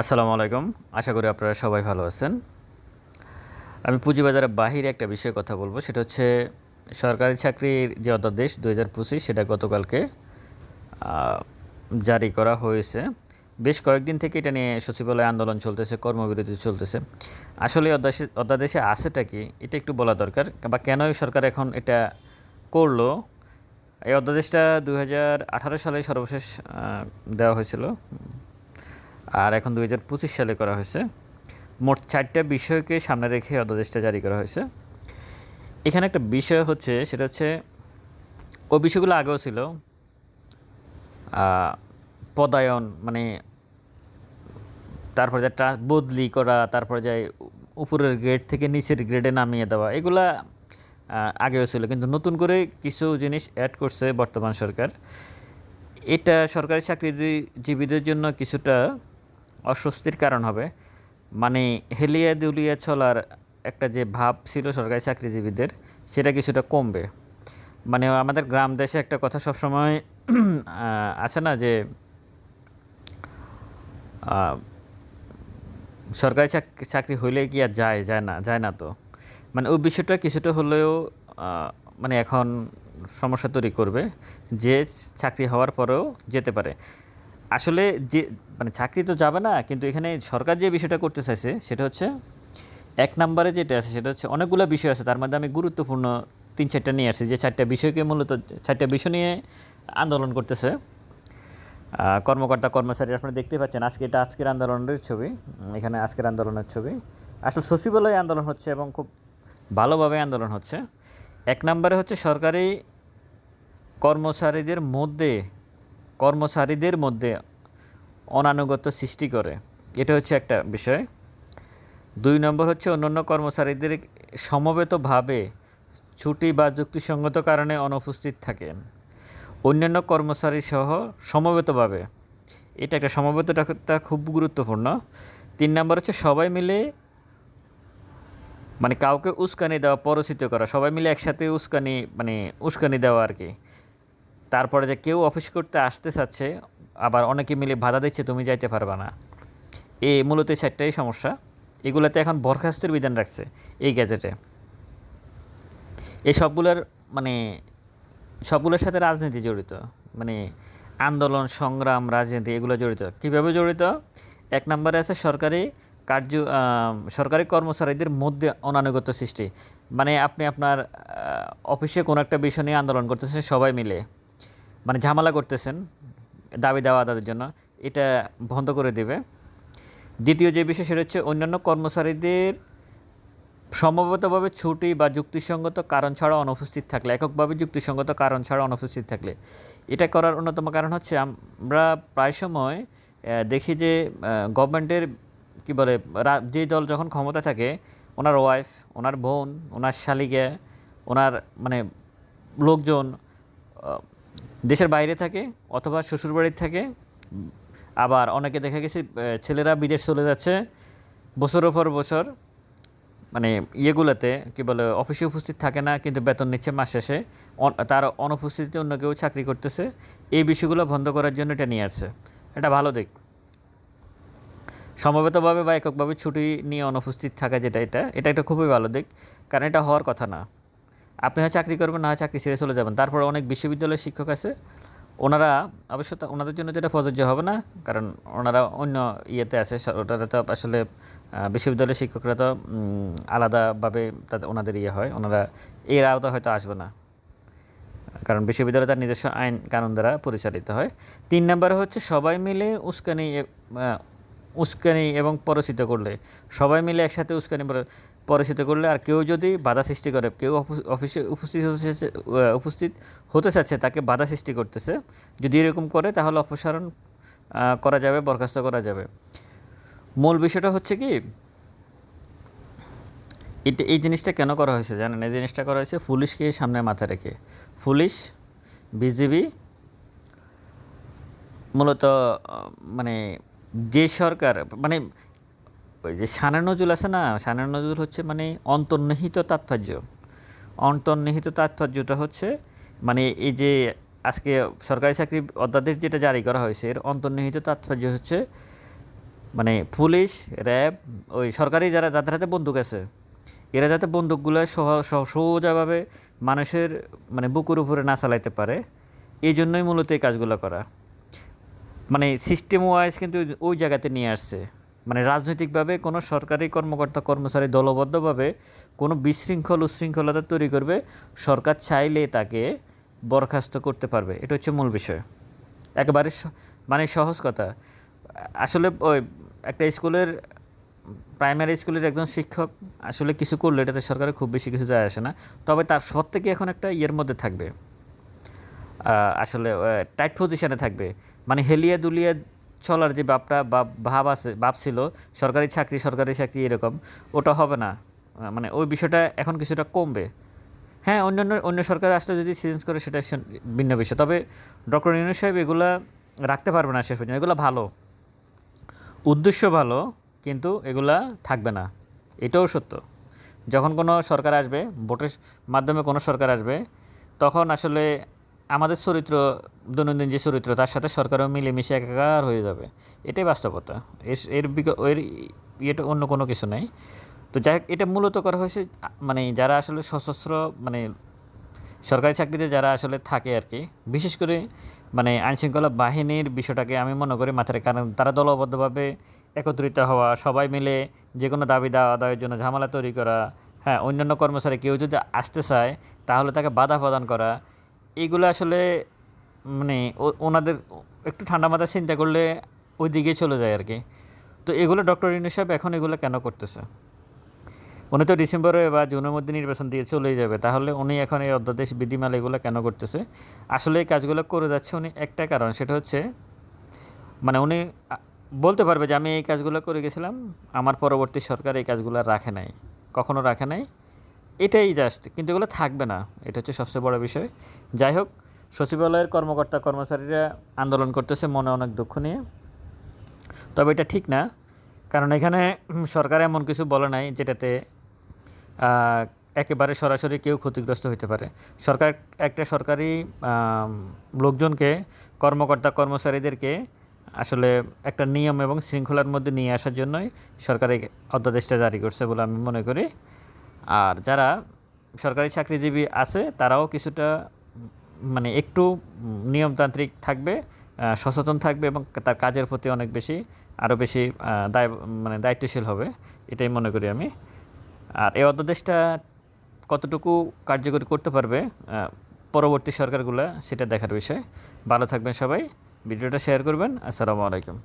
আসসালামু আলাইকুম। আশা করি আপনারা সবাই ভালো আছেন। আমি পুঁজিবাজারের বাহিরে একটা বিষয়ে কথা বলব। সেটা হচ্ছে, সরকারি চাকরির যে অধ্যাদেশ দু হাজার পঁচিশ, সেটা গতকালকে জারি করা হয়েছে। বেশ কয়েকদিন থেকে এটা নিয়ে সচিবালয়ে আন্দোলন চলতেছে, কর্মবিরতি চলতেছে। আসলে অধ্যাদেশে অধ্যাদেশে আছেটা কি, এটা একটু বলা দরকার। বা কেনই সরকার এখন এটা করল? এই অধ্যাদেশটা দু হাজার আঠারো সালে সর্বশেষ দেওয়া হয়েছিল। আর এখন দুই হাজার পঁচিশ সালে করা হয়েছে। মোট চারটা বিষয়কে সামনে রেখে অধ্যাদেশটা জারি করা হয়েছে। এখানে একটা বিষয় হচ্ছে, সেটা হচ্ছে ও বিষয়গুলো আগেও ছিল। পদায়ন মানে তারপর যে ট্রা- বদলি করা, তারপর যায় উপরের গ্রেড থেকে নিচের গ্রেডে নামিয়ে দেওয়া, এগুলা আগেও ছিল। কিন্তু নতুন করে কিছু জিনিস অ্যাড করছে বর্তমান সরকার। এটা সরকারি চাকরিজীবীদের জন্য কিছুটা অস্বস্তির কারণ হবে। মানে হেলিয়ে দুলিয়া চলার একটা যে ভাব ছিল সরকারি চাকরিজীবীদের, সেটা কিছুটা কমবে। মানে আমাদের গ্রাম দেশে একটা কথা সবসময় আছে না যে সরকারি চাক- চাকরি হইলে কি আর যায় যায় না যায় না তো। মানে ওই বিষয়টা কিছুটা হলেও মানে এখন সমস্যা তৈরি করবে। যে চাকরি হওয়ার পরেও যেতে পারে। আসলে যে মানে চাকরি তো যাবে না, কিন্তু এখানে সরকার যে বিষয়টা করতে চাইছে, সেটা হচ্ছে এক নম্বরে যেটা আছে, সেটা হচ্ছে অনেকগুলো বিষয় আছে, তার মধ্যে আমি গুরুত্বপূর্ণ তিন চারটা নিয়ে আসছি। যে চারটা বিষয়কে মূলত, চারটা বিষয় নিয়ে আন্দোলন করতেছে। কর্মকর্তা, কর্মচারী, আপনারা দেখতে পাচ্ছেন, আজকে এটা আজকের আন্দোলনের ছবি এখানে আজকের আন্দোলনের ছবি। আসলে সচিবালয়ে আন্দোলন হচ্ছে এবং খুব ভালোভাবে আন্দোলন হচ্ছে। এক নম্বরে হচ্ছে সরকারি কর্মচারীদের মধ্যে কর্মচারীদের মধ্যে অনানুগত্য সৃষ্টি করে। এটা হচ্ছে একটা বিষয়। দুই নম্বর হচ্ছে অন্যান্য কর্মচারীদের সমবেতভাবে ছুটি বা যুক্তিসঙ্গত কারণে অনুপস্থিত থাকেন অন্যান্য কর্মচারী সহ সমবেতভাবে। এটা একটা সমবেতটা খুব গুরুত্বপূর্ণ। তিন নম্বর হচ্ছে সবাই মিলে মানে কাউকে উস্কানি দেওয়া পরচিত করা, সবাই মিলে একসাথে উস্কানি মানে উস্কানি দেওয়া আর কি। তারপরে যে কেউ অফিস করতে আসতে চাচ্ছে, আবার অনেকে মিলে বাধা দিচ্ছে, তুমি যাইতে পারবে না। এ মূলত চারটাই সমস্যা। এগুলোতে এখন বরখাস্তের বিধান রাখছে এই গ্যাজেটে। এই সবগুলোর মানে সবগুলোর সাথে রাজনীতি জড়িত। মানে আন্দোলন, সংগ্রাম, রাজনীতি, এগুলো জড়িত। কীভাবে জড়িত? এক নম্বরে আছে সরকারি কার্য সরকারি কর্মচারীদের মধ্যে অনানুগত্য সৃষ্টি। মানে আপনি আপনার অফিসে কোনো একটা বিষয় নিয়ে আন্দোলন করতেছেন সবাই মিলে। মানে ঝামেলা করতেছেন দাবি দেওয়া আদায়ের জন্য, এটা বন্ধ করে দেবে। দ্বিতীয় যে বিষয় সেটা হচ্ছে অন্যান্য কর্মচারীদের সম্ভবতভাবে ছুটি বা যুক্তিসঙ্গত কারণ ছাড়া অনুপস্থিত থাকলে, এককভাবে যুক্তিসঙ্গত কারণ ছাড়া অনুপস্থিত থাকলে। এটা করার অন্যতম কারণ হচ্ছে আমরা প্রায় সময় দেখি যে গভর্নমেন্টের কি বলে যে দল যখন ক্ষমতা থাকে, ওনার ওয়াইফ, ওনার বোন, ওনার শালিকা, ওনার মানে লোকজন দেশের বাইরে থাকে অথবা শ্বশুরবাড়ির থাকে। আবার অনেকে দেখা গেছে ছেলেরা বিদেশ চলে যাচ্ছে বছরের পর বছর। মানে ইয়েগুলোতে কি বলে, অফিসে উপস্থিত থাকে না, কিন্তু বেতন নিচ্ছে মাস শেষে। তার অনুপস্থিতিতে অন্য কেউ চাকরি করতেছে। এই বিষয়গুলো বন্ধ করার জন্য এটা নিয়ে আসছে। এটা ভালো দিক। সমবেতভাবে বা এককভাবে ছুটি নিয়ে অনুপস্থিত থাকা যেটা, এটা এটা একটা খুবই ভালো দিক। কারণ এটা হওয়ার কথা না। আপনি হয় চাকরি করবেন, না হয় চাকরি ছেড়ে চলে যাবেন। তারপরে অনেক বিশ্ববিদ্যালয়ের শিক্ষক আছে। ওনারা অবশ্য ওনাদের জন্য যেটা প্রযোজ্য হবে না, কারণ ওনারা অন্য ইয়েতে আছে। ওটারা তো আসলে বিশ্ববিদ্যালয়ের শিক্ষকরা তো আলাদাভাবে তাদের ওনাদের ইয়ে হয়। ওনারা, এর আওতা হয়তো আসবে না। কারণ বিশ্ববিদ্যালয় তার নিজস্ব আইন কানুন দ্বারা পরিচালিত হয়। তিন নম্বরে হচ্ছে সবাই মিলে উস্কানি উস্কানি এবং পরিচিত করলে। সবাই মিলে একসাথে উস্কানি পরিচিত করলে আর কেউ যদি বাধা সৃষ্টি করে, কেউ অফিসে উপস্থিত হতে উপস্থিত হতে চাচ্ছে তাকে বাধা সৃষ্টি করতেছে। যদি এরকম করে, তাহলে অপসারণ করা যাবে, বরখাস্ত করা যাবে। মূল বিষয়টা হচ্ছে কি, এটা, এই জিনিসটা কেন করা হয়েছে জানেন? এই জিনিসটা করা হয়েছে পুলিশকে সামনে মাথায় রেখে। পুলিশ, বিজিবি, মূলত মানে যে সরকার মানে যে সানা নজরুল আছে না? সানা নজুল হচ্ছে মানে অন্তর্নিহিত তাৎপর্য। অন্তর্নিহিত তাৎপর্যটা হচ্ছে মানে এই যে আজকে সরকারি চাকরি অধ্যাদেশ যেটা জারি করা হয়েছে, এর অন্তর্নিহিত তাৎপর্য হচ্ছে মানে পুলিশ, র্যাব, ওই সরকারি যারা, যাদের হাতে বন্দুক আছে, এরা যাতে বন্দুকগুলো সোজাভাবে মানুষের মানে বুকুর উপরে না চালাইতে পারে, এই জন্যই মূলত এই কাজগুলো করা। মানে সিস্টেম ওয়াইজ কিন্তু ওই জায়গাতে নিয়ে আসছে। মানে রাজনৈতিকভাবে কোনো সরকারি কর্মকর্তা, কর্মচারী দলবদ্ধভাবে কোনো বিশৃঙ্খল উশৃঙ্খলতা তৈরি করবে, সরকার চাইলে তাকে বরখাস্ত করতে পারবে। এটা হচ্ছে মূল বিষয়। একেবারে মানে সহজ কথা। আসলে ওই একটা স্কুলের, প্রাইমারি স্কুলের একজন শিক্ষক আসলে কিছু করলে এটাতে সরকারের খুব বেশি কিছু যায় আসে না। তবে তার সব থেকে এখন একটা ইয়ের মধ্যে থাকবে? আসলে টাইট পজিশনে থাকবে। মানে হেলিয়া দুলিয়া চলার যে বাপটা বা ভাব আছে, ভাব ছিল, সরকারি চাকরি সরকারি চাকরি এরকম, ওটা হবে না। মানে ওই বিষয়টা এখন কিছুটা কমবে। হ্যাঁ অন্যান্য, অন্য সরকার আসলে যদি চেঞ্জ করে, সেটা ভিন্ন বিষয়। তবে ডক্টর ইউনুস সাহেব এগুলা রাখতে পারবে না শেষ পর্যন্ত। এগুলো ভালো। উদ্দেশ্য ভালো, কিন্তু এগুলা থাকবে না। এটাও সত্য। যখন কোনো সরকার আসবে, ভোটের মাধ্যমে কোনো সরকার আসবে, তখন আসলে আমাদের চরিত্র, দৈনন্দিন যে চরিত্র, তার সাথে সরকারও মিলেমিশে একাকার হয়ে যাবে। এটাই বাস্তবতা। এর- এর এর ইয়েটা অন্য কোনো কিছু নেই। তো যাই এটা মূলত করা হয়েছে মানে যারা আসলে সশস্ত্র মানে সরকারি চাকরিতে যারা আসলে থাকে আর কি, বিশেষ করে মানে আইনশৃঙ্খলা বাহিনীর বিষয়টাকে আমি মনে করি মাথায় কারণ, তারা দলবদ্ধভাবে একত্রিত হওয়া, সবাই মিলে যে কোনো দাবি দাওয়া আদায়ের জন্য ঝামেলা তৈরি করা হ্যাঁ অন্যান্য কর্মচারী কেউ যদি আসতে চায়, তাহলে তাকে বাধা প্রদান করা এইগুলো আসলে মানে ওনাদের একটু ঠান্ডা মাথায় চিন্তা করলে ওই দিকে চলে যায় আর কি। তো এগুলো ডক্টর ইউনুস সাহেব এখন এগুলো কেন করতেছে? উনি তো ডিসেম্বরে বা জুনের মধ্যে নির্বাচন দিয়ে চলেই যাবে, তাহলে উনি এখন এই অধ্যাদেশ, বিধিমালা এগুলো কেন করতেছে? আসলে এই কাজগুলো করে যাচ্ছে উনি একটা কারণ, সেটা হচ্ছে মানে উনি বলতে পারবে যে আমি এই কাজগুলো করে গেছিলাম, আমার পরবর্তী সরকার এই কাজগুলো রাখে নাই। কখনো রাখে নাই এটাই জাস্ট কিন্তু এগুলো থাকবে না। এটা হচ্ছে সবচেয়ে বড় বিষয়। যাই হোক, সচিবালয়ের কর্মকর্তা কর্মচারীরা আন্দোলন করতেছে মনে অনেক দুঃখ নিয়ে। তবে এটা ঠিক না, কারণ এখানে সরকার এমন কিছু বলে নাই যেটাতে একেবারে সরাসরি কেউ ক্ষতিগ্রস্ত হতে পারে। সরকার, একটা সরকারি লোকজনকে, কর্মকর্তা কর্মচারীদেরকে আসলে একটা নিয়ম এবং শৃঙ্খলার মধ্যে নিয়ে আসার জন্যই সরকার অধ্যাদেশটা জারি করছে বলে আমি মনে করি। আর যারা সরকারি চাকরিজীবী আছে, তারাও কিছুটা মানে একটু নিয়মতান্ত্রিক থাকবে সচেতন থাকবে এবং তার কাজের প্রতি অনেক বেশি আরও বেশি দায় মানে দায়িত্বশীল হবে, এটাই মনে করি আমি। আর এই অধ্যাদেশটা কতটুকু কার্যকরী করতে পারবে পরবর্তী সরকারগুলো সেটা দেখার বিষয়। ভালো থাকবেন সবাই, ভিডিওটা শেয়ার করবেন, আসসালামু আলাইকুম।